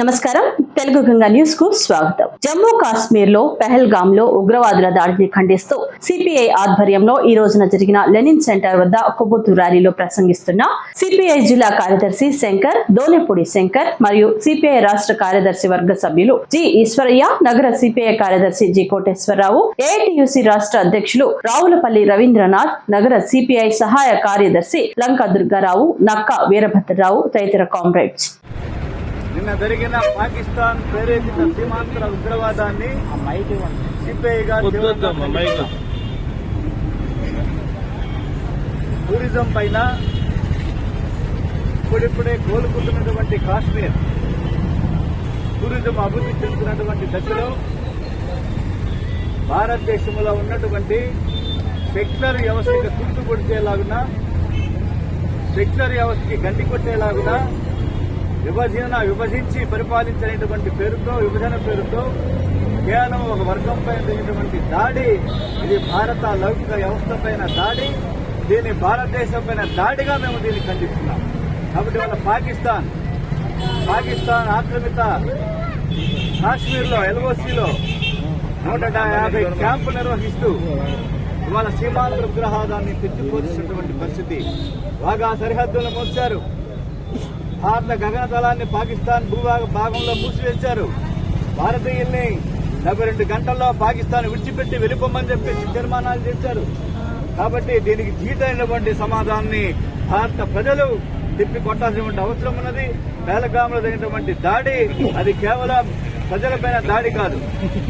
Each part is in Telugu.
నమస్కారం. తెలుగు గంగా న్యూస్కు స్వాగతం. జమ్మూ కాశ్మీర్లో పెహల్గామ్లో ఉగ్రవాదుల దాడిని ఖండిస్తూ సిపిఐ ఆధ్వర్యంలో ఈ రోజున జరిగిన లెనిన్ సెంటర్ వద్ద కొబ్బొత్తు ర్యాలీలో ప్రసంగిస్తున్న సిపిఐ జిల్లా కార్యదర్శి శంకర్ దోనెపూడి శంకర్ మరియు సిపిఐ రాష్ట్ర కార్యదర్శి వర్గ సభ్యులు జి ఈశ్వరయ్య నగర సిపిఐ కార్యదర్శి జి కోటేశ్వరరావు ఏఐటియుసి రాష్ట్ర అధ్యక్షులు రావులపల్లి రవీంద్రనాథ్ నగర సిపిఐ సహాయ కార్యదర్శి లంక దుర్గారావు నక్క వీరభద్రరావు తదితర కామ్రేడ్స్. నిన్న జరిగిన పాకిస్తాన్ ప్రేరేపిత సీమాంతర ఉగ్రవాదాన్ని సిపిఐగా. టూరిజం పైన ఇప్పుడిప్పుడే కోలుకుంటున్నటువంటి కాశ్మీర్ టూరిజం అభివృద్ధి చెందుతున్నటువంటి దశలో భారతదేశంలో ఉన్నటువంటి సెక్యులర్ వ్యవస్థకి తుట్టు కొడిచేలాగున సెక్యులర్ వ్యవస్థకి గంటి కొట్టేలాగున విభజన విభజించి పరిపాలించినటువంటి పేరుతో విభజన పేరుతో కేవలం ఒక వర్గంపై జరిగినటువంటి దాడి ఇది భారత లౌకిక వ్యవస్థ పైన దాడి దీన్ని భారతదేశం పైన దాడిగా మేము దీన్ని ఖండిస్తున్నాం. కాబట్టి వాళ్ళ పాకిస్తాన్ పాకిస్తాన్ ఆక్రమిత కాశ్మీర్లో ఎల్ఓసిలో నూట యాభై క్యాంపు నిర్వహిస్తూ ఇవాళ సీమాంధ్ర ఉగ్రవాదాన్ని తిప్పిపోతున్నటువంటి పరిస్థితి. బాగా సరిహద్దులను మోసారు భారత గగనతలాన్ని పాకిస్తాన్ భూభాగ భాగంలో మూసివేశారు. భారతీయుల్ని డెబ్బై రెండు గంటల్లో పాకిస్తాన్ విడిచిపెట్టి వెళ్ళిపోమని చెప్పేసి తీర్మానాలు చేశారు. కాబట్టి దీనికి జీతైనటువంటి సమాధానాన్ని భారత ప్రజలు తిప్పి కొట్టాల్సినటువంటి అవసరం ఉన్నది. పేలగ్రామంలో జరిగినటువంటి దాడి అది కేవలం ప్రజలపైన దాడి కాదు.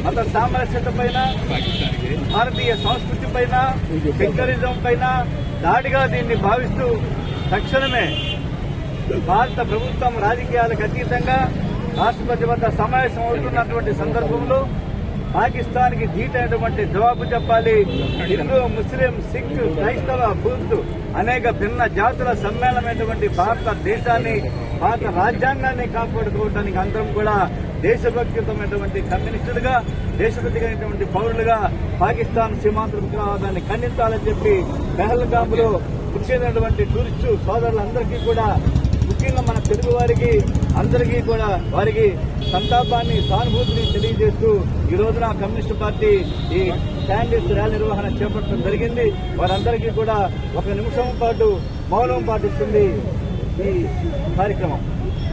మత సామరస్యత పైన భారతీయ సంస్కృతి పైన సెక్యులరిజం పైన దాడిగా దీన్ని భావిస్తూ తక్షణమే భారత ప్రభుత్వం రాజకీయాలకు అతీతంగా రాష్ట్రపతి వద్ద సమావేశం అవుతున్నటువంటి సందర్భంలో పాకిస్తాన్కి ధీటైనటువంటి జవాబు చెప్పాలి. హిందూ ముస్లిం సిక్ క్రైస్తవ బుద్ధు అనేక భిన్న జాతుల సమ్మేళనమైనటువంటి భారతదేశాన్ని భారత రాజ్యాంగాన్ని కాపాడుకోవడానికి అందరం కూడా దేశభక్తితమైనటువంటి కమ్యూనిస్టులుగా దేశభక్తిగైనటువంటి పౌరులుగా పాకిస్తాన్ సీమాంత ఉగ్రవాదాన్ని ఖండించాలని చెప్పి పెహల్గాములో ముఖ్యమైనటువంటి టూరిస్టు సోదరులందరికీ కూడా ముఖ్యంగా మన తెలుగు వారికి అందరికీ కూడా వారికి సంతాపాన్ని సానుభూతిని తెలియజేస్తూ ఈ రోజున కమ్యూనిస్ట్ పార్టీ ఈ క్యాండిల్స్ ర్యాలీ నిర్వహణ చేపట్టడం జరిగింది. వారందరికీ కూడా ఒక నిమిషం పాటు మౌనం పాటిస్తుంది ఈ కార్యక్రమం.